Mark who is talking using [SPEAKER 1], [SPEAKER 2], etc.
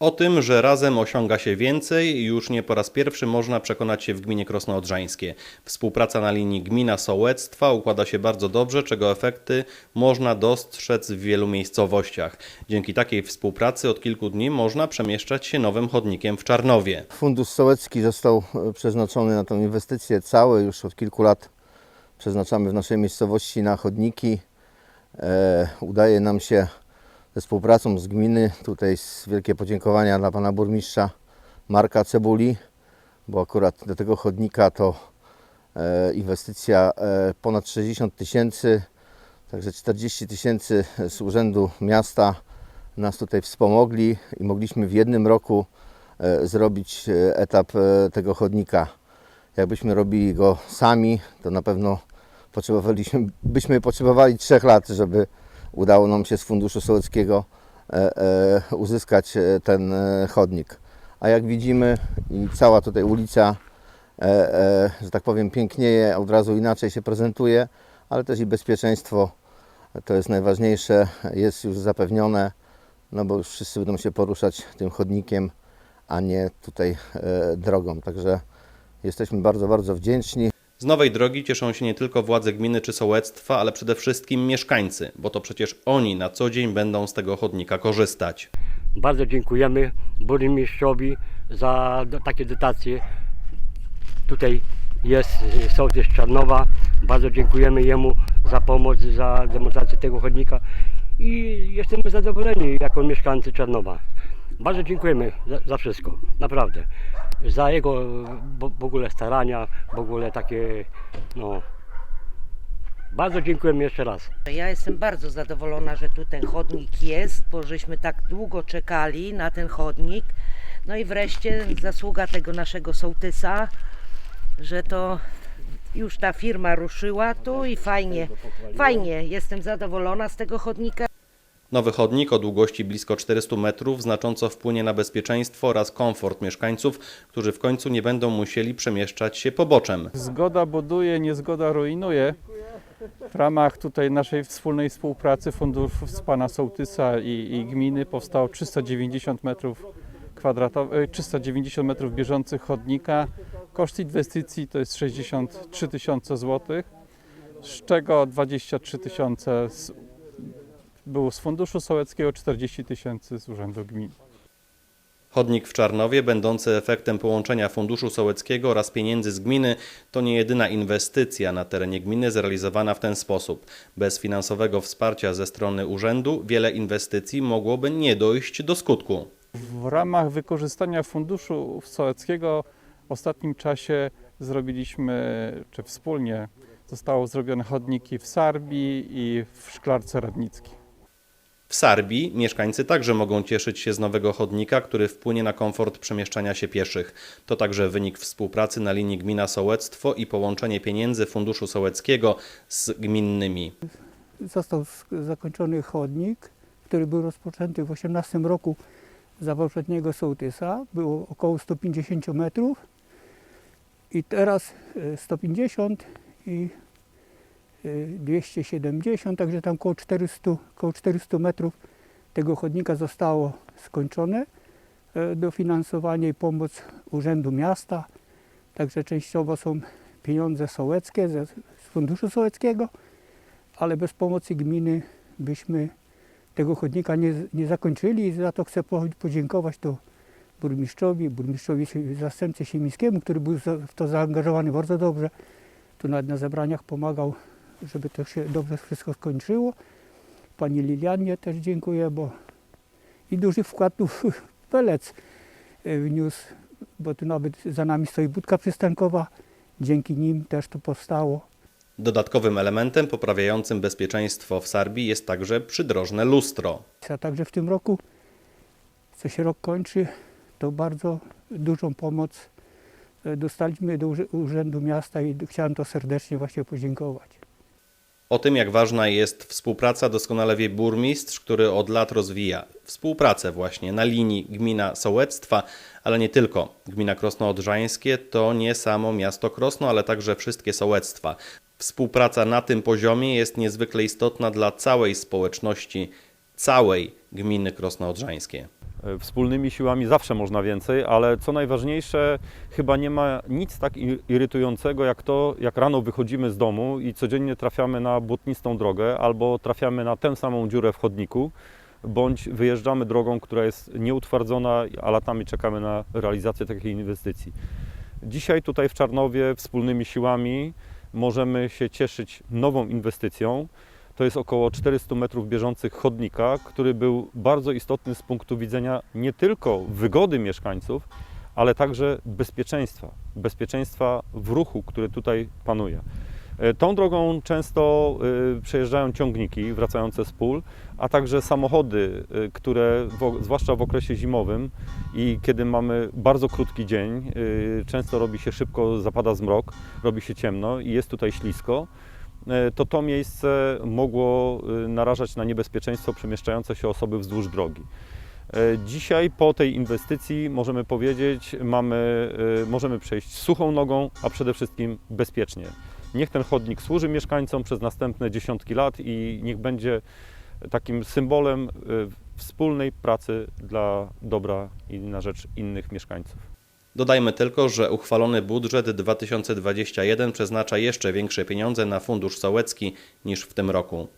[SPEAKER 1] O tym, że razem osiąga się więcej, już nie po raz pierwszy można przekonać się w gminie Krosno-Odrzańskie. Współpraca na linii gmina-sołectwa układa się bardzo dobrze, czego efekty można dostrzec w wielu miejscowościach. Dzięki takiej współpracy od kilku dni można przemieszczać się nowym chodnikiem w Czarnowie.
[SPEAKER 2] Fundusz Sołecki został e, przeznaczony na tę inwestycję cały, już od kilku lat przeznaczamy w naszej miejscowości na chodniki. E, udaje nam się ze współpracą z gminy, tutaj wielkie podziękowania dla pana burmistrza Marka Cebuli, bo akurat do tego chodnika to e, inwestycja e, ponad 60 tysięcy, także 40 tysięcy z Urzędu Miasta nas tutaj wspomogli i mogliśmy w jednym roku e, zrobić etap tego chodnika. Jakbyśmy robili go sami, to na pewno potrzebowaliśmy, byśmy potrzebowali trzech lat, żeby udało nam się z Funduszu Sołeckiego e, e, uzyskać e, ten chodnik. A jak widzimy, cała tutaj ulica, że tak powiem, pięknieje, od razu inaczej się prezentuje, ale też i bezpieczeństwo, to jest najważniejsze, jest już zapewnione, no bo już wszyscy będą się poruszać tym chodnikiem, a nie tutaj drogą. Także jesteśmy bardzo, bardzo wdzięczni.
[SPEAKER 1] Z nowej drogi cieszą się nie tylko władze gminy czy sołectwa, ale przede wszystkim mieszkańcy, bo to przecież oni na co dzień będą z tego chodnika korzystać.
[SPEAKER 3] Bardzo dziękujemy burmistrzowi za takie dotacje. Tutaj jest sołtys Czarnowa. Bardzo dziękujemy jemu za pomoc, za demonstrację tego chodnika i jesteśmy zadowoleni jako mieszkańcy Czarnowa. Bardzo dziękujemy za, za wszystko, naprawdę. Za jego w, ogóle starania, w ogóle takie, no. Bardzo dziękujemy jeszcze raz.
[SPEAKER 4] Ja jestem bardzo zadowolona, że tu ten chodnik jest, bo żeśmy tak długo czekali na ten chodnik. No i wreszcie zasługa tego naszego sołtysa, że to już ta firma ruszyła tu i fajnie, fajnie, jestem zadowolona z tego chodnika.
[SPEAKER 1] Nowy chodnik o długości blisko 400 metrów znacząco wpłynie na bezpieczeństwo oraz komfort mieszkańców, którzy w końcu nie będą musieli przemieszczać się poboczem.
[SPEAKER 5] Zgoda buduje, niezgoda rujnuje. W ramach tutaj naszej wspólnej współpracy funduszów z pana Sołtysa i, i gminy powstało 390 metrów kwadratowych, 390 metrów bieżących chodnika. Koszt inwestycji to jest 63 tysiące złotych, z czego 23 tysiące było z Funduszu Sołeckiego, 40 tysięcy z Urzędu Gminy.
[SPEAKER 1] Chodnik w Czarnowie, będący efektem połączenia Funduszu Sołeckiego oraz pieniędzy z gminy, to nie jedyna inwestycja na terenie gminy zrealizowana w ten sposób. Bez finansowego wsparcia ze strony urzędu wiele inwestycji mogłoby nie dojść do skutku.
[SPEAKER 5] W ramach wykorzystania funduszu sołeckiego w ostatnim czasie zrobiliśmy, czy wspólnie zostało zrobione chodniki w Sarbii i w Szklarce Radnickiej.
[SPEAKER 1] W Sarbii mieszkańcy także mogą cieszyć się z nowego chodnika, który wpłynie na komfort przemieszczania się pieszych. To także wynik współpracy na linii gmina-sołectwo i połączenie pieniędzy Funduszu Sołeckiego z gminnymi.
[SPEAKER 6] został zakończony chodnik, który był rozpoczęty w 18 roku za poprzedniego sołtysa. Było około 150 metrów i teraz e, 150 i e, 270, także tam około 400, około 400 metrów tego chodnika zostało skończone. E, Dofinansowanie i pomoc Urzędu Miasta, także częściowo są pieniądze sołeckie z Funduszu Sołeckiego ale bez pomocy gminy byśmy tego chodnika nie, nie zakończyli i za to chcę po- podziękować to burmistrzowi, burmistrzowi zastępcy Siemińskiemu, który był w to zaangażowany bardzo dobrze. Tu nawet na zebraniach pomagał, żeby to się dobrze wszystko skończyło. Pani Lilianie też dziękuję, bo i duży wkład tu pelec e, wniósł, bo tu nawet za nami stoi budka przystankowa. Dzięki nim też to powstało.
[SPEAKER 1] Dodatkowym elementem poprawiającym bezpieczeństwo w Sarbii jest także przydrożne lustro.
[SPEAKER 6] A także w tym roku, co się rok kończy, to bardzo dużą pomoc e, dostaliśmy do Urzędu Miasta i chciałem to serdecznie właśnie podziękować.
[SPEAKER 1] O tym, jak ważna jest współpraca, doskonale wie burmistrz, który od lat rozwija współpracę właśnie na linii gmina-sołectwa, ale nie tylko. Gmina Krosno-Odrzańskie to nie samo miasto Krosno, ale także wszystkie sołectwa. Współpraca na tym poziomie jest niezwykle istotna dla całej społeczności, całej gminy Krosno-Odrzańskie.
[SPEAKER 7] E, Wspólnymi siłami zawsze można więcej, ale co najważniejsze, chyba nie ma nic tak irytującego jak to, jak rano wychodzimy z domu i codziennie trafiamy na błotnistą drogę albo trafiamy na tę samą dziurę w chodniku, bądź wyjeżdżamy drogą, która jest nieutwardzona, a latami czekamy na realizację takiej inwestycji. Dzisiaj tutaj w Czarnowie wspólnymi siłami możemy się cieszyć nową inwestycją. To jest około 400 metrów bieżących chodnika, który był bardzo istotny z punktu widzenia nie tylko wygody mieszkańców, ale także bezpieczeństwa. Bezpieczeństwa w ruchu, który tutaj panuje. E, Tą drogą często y, przejeżdżają ciągniki wracające z pól, a także samochody, y, które zwłaszcza w okresie zimowym i kiedy mamy bardzo krótki dzień, często robi się szybko, zapada zmrok, robi się ciemno i jest tutaj ślisko, e, to to miejsce mogło y, narażać na niebezpieczeństwo przemieszczające się osoby wzdłuż drogi. E, Dzisiaj po tej inwestycji możemy powiedzieć, mamy, możemy przejść suchą nogą, a przede wszystkim bezpiecznie. Niech ten chodnik służy mieszkańcom przez następne dziesiątki lat i niech będzie takim symbolem wspólnej pracy dla dobra i na rzecz innych mieszkańców.
[SPEAKER 1] Dodajmy tylko, że uchwalony budżet 2021 przeznacza jeszcze większe pieniądze na Fundusz Sołecki niż w tym roku.